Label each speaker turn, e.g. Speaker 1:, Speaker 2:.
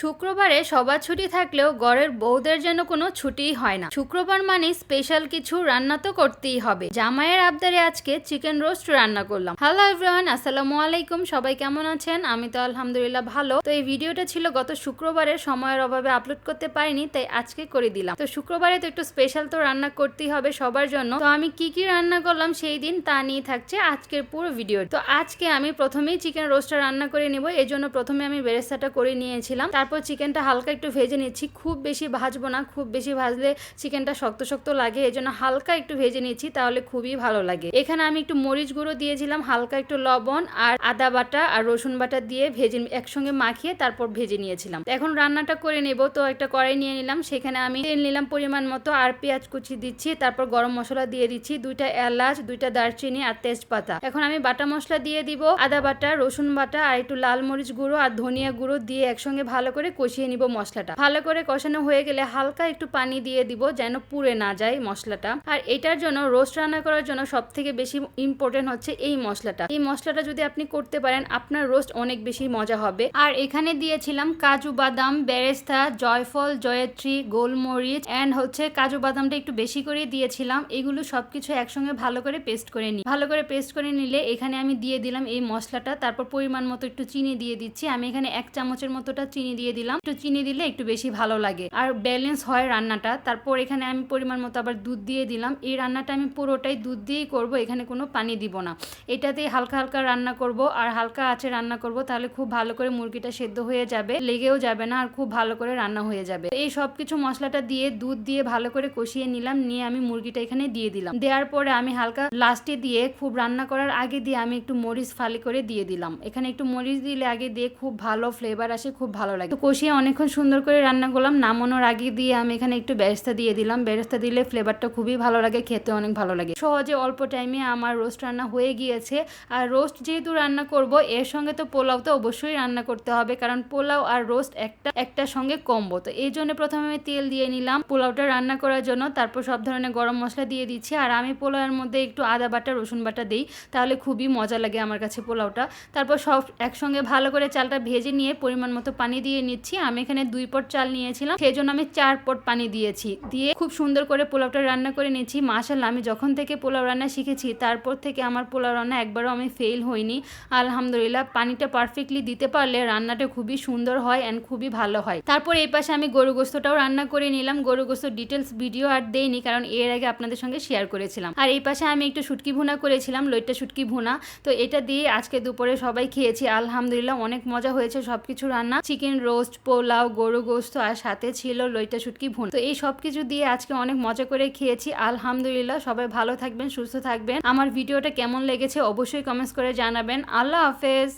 Speaker 1: শুক্রবারে সবার ছুটি থাকলেও গড়ের বউদের যেন কোনো ছুটিই হয় না। শুক্রবার মানে স্পেশাল কিছু রান্না তো করতেই হবে। জামাইয়ের আবদারে আজকে চিকেন রোস্ট রান্না করলাম। হ্যালো এভরিওয়ান আসসালামু আলাইকুম। সবাই কেমন আছেন? আমি তো আলহামদুলিল্লাহ ভালো। তো এই ভিডিওটা ছিল গত শুক্রবারে, সময়ের অভাবে আপলোড করতে পারিনি, তাই আজকে করে দিলাম। তো শুক্রবারে তো একটু স্পেশাল তো রান্না করতেই হবে সবার জন্য। তো আমি কি কি রান্না করলাম সেই দিন তা নিয়ে থাকছে আজকের পুরো ভিডিও তো আজকে আমি প্রথমেই চিকেন রোস্টটা রান্না করে নিব। এই জন্য প্রথমে আমি বেরেস্তাটা করে নিয়েছিলাম। তারপর চিকেনটা হালকা একটু ভেজে নিচ্ছি। খুব বেশি ভাজবো না, খুব বেশি ভাজলে চিকেনটা শক্ত শক্ত লাগে এই জন্য হালকা একটু ভেজে নিচ্ছি, তাহলে খুবই ভালো লাগে। এখানে আমি একটু মরিচ গুঁড়ো দিয়েছিলাম, হালকা একটু লবণ আর আদা বাটা আর রসুন বাটা দিয়ে ভেজে একসঙ্গে মাখিয়ে তারপর ভেজে নিয়েছিলাম। এখন রান্নাটা করে নেব, তো একটা কড়াই নিয়ে নিলাম, সেখানে আমি তেল নিলাম পরিমাণ মতো আর পেঁয়াজ কুচি দিচ্ছি, তারপর গরম মশলা দিয়ে দিচ্ছি, দুইটা এলাচ, দুইটা দারচিনি আর তেজপাতা। এখন আমি বাটা মশলা দিয়ে দিব, আদা বাটা, রসুন বাটা আর একটু লাল মরিচ গুঁড়ো আর ধনিয়া গুঁড়ো দিয়ে একসঙ্গে ভালো করে কষিয়ে নিব মশলাটা। ভালো করে কষানো হয়ে গেলে হালকা একটু পানি দিয়ে দিব যেন পুড়ে না যায় মশলাটা। আর এটার জন্য রোস্ট রান্না করার জন্য সব থেকে বেশি ইম্পর্টেন্ট হচ্ছে এই মশলাটা। এই মশলাটা যদি আপনি করতে পারেন, আপনার রোস্ট অনেক বেশি মজা হবে। আর এখানে দিয়েছিলাম কাজু বাদাম, বেরেস্তা, জয়ফল, জয়ত্রী, গোলমরিচ অ্যান্ড হচ্ছে কাজু বাদামটা একটু বেশি করে দিয়েছিলাম। এগুলো সবকিছু একসঙ্গে ভালো করে পেস্ট করে নিই ভালো করে পেস্ট করে নিলে এখানে আমি দিয়ে দিলাম এই মশলাটা। তারপর পরিমাণ মতো একটু চিনি দিয়ে দিচ্ছি। আমি এখানে এক চামচের মতোটা চিনি দিয়ে দিলাম। একটু চিনি দিলে একটু বেশি ভালো লাগে। আর ব্যালেন্স হয় রান্নাটা। তারপর এখানে আমি পরিমাণ মতো আবার দুধ দিয়ে দিলাম। এই রান্নাটা আমি পুরোটাই দুধ দিয়েই করব, এখানে কোনো পানি দিব না। এটাতে হালকা হালকা রান্না করব, আর হালকা আছে রান্না করব, তাহলে খুব ভালো করে মুরগিটা সেদ্ধ হয়ে যাবে, লেগেও যাবে না, আর খুব ভালো করে রান্না হয়ে যাবে। এই সব কিছু মশলাটা দিয়ে দুধ দিয়ে ভালো করে কষিয়ে নিলাম, নিয়ে আমি মুরগিটা এখানে দিয়ে দিলাম। দেওয়ার পরে আমি হালকা লাস্টে দিয়ে খুব রান্না করার আগে দিয়ে আমি একটু মরিচ ফালি করে দিয়ে দিলাম। এখানে একটু মরিচ দিলে আগে দিয়ে খুব ভালো ফ্লেভার আসে, খুব ভালো লাগে। তো কষিয়ে অনেকক্ষণ সুন্দর করে রান্না করলাম। নামানোর আগে দিয়ে আমি এখানে একটু বেরেস্তা দিয়ে দিলাম। বেরেস্তা দিলে ফ্লেভারটা খুবই ভালো লাগে, খেতে অনেক ভালো লাগে। সহজে অল্প টাইমে আমার রোস্ট রান্না হয়ে গিয়েছে। আর রোস্ট যেহেতু রান্না করব, এর সঙ্গে তো পোলাও তো অবশ্যই রান্না করতে হবে। কারণ পোলাও আর রোস্ট একটা একটার সঙ্গে কম্বো। তো এই জন্য প্রথমে আমি তেল দিয়ে নিলাম পোলাওটা রান্না করার জন্য। তারপর সব ধরনের গরম মশলা দিয়ে দিচ্ছি। আর আমি পোলাওয়ের মধ্যে একটু আদা বাটা, রসুন বাটা দিই, তাহলে খুবই মজা লাগে আমার কাছে পোলাওটা। তারপর সব একসঙ্গে ভালো করে চালটা ভেজে নিয়ে পরিমাণ মতো পানি দিয়ে নিচ্ছি। আমি এখানে দুই পট চাল নিয়েছিলাম। সেই জন্য আমি চার পট পানি দিয়েছি। দিয়ে খুব সুন্দর করে পোলাওটা রান্না করে নিচ্ছি মাসাল্লাহ আমি যখন থেকে পোলাও রান্না শিখেছি, তারপর থেকে আমার পোলাও রান্না একবারও আমি ফেল হইনি আলহামদুলিল্লাহ, পানিটা পারফেক্টলি দিতে পারলে রান্নাটা খুবই সুন্দর হয় অ্যান্ড খুবই ভালো হয়। তারপর এই পাশে আমি গরু গোস্তটাও রান্না করে নিলাম। গরু গোস্ত ডিটেলস ভিডিও আর দেইনি, কারণ এর আগে আপনাদের সঙ্গে শেয়ার করেছিলাম। আর এই পাশে আমি একটু শুটকি ভুনা করেছিলাম, লইট্টা শুটকি ভুনা। তো এটা দিয়ে আজকে দুপুরে সবাই খেয়েছি। আলহামদুলিল্লাহ, অনেক মজা হয়েছে সবকিছু রান্না। চিকেন রোস্ট, পোলাও, গরু গোস্ত আর সাথে ছিল লইটা শুটকি ভুন। তো এই সব কিছু দিয়ে আজকে অনেক মজা করে খেয়েছি। আলহামদুলিল্লাহ, সবাই ভালো থাকবেন, সুস্থ থাকবেন। আমার ভিডিওটা কেমন লেগেছে অবশ্যই কমেন্টস করে জানাবেন। আল্লাহ হাফেজ!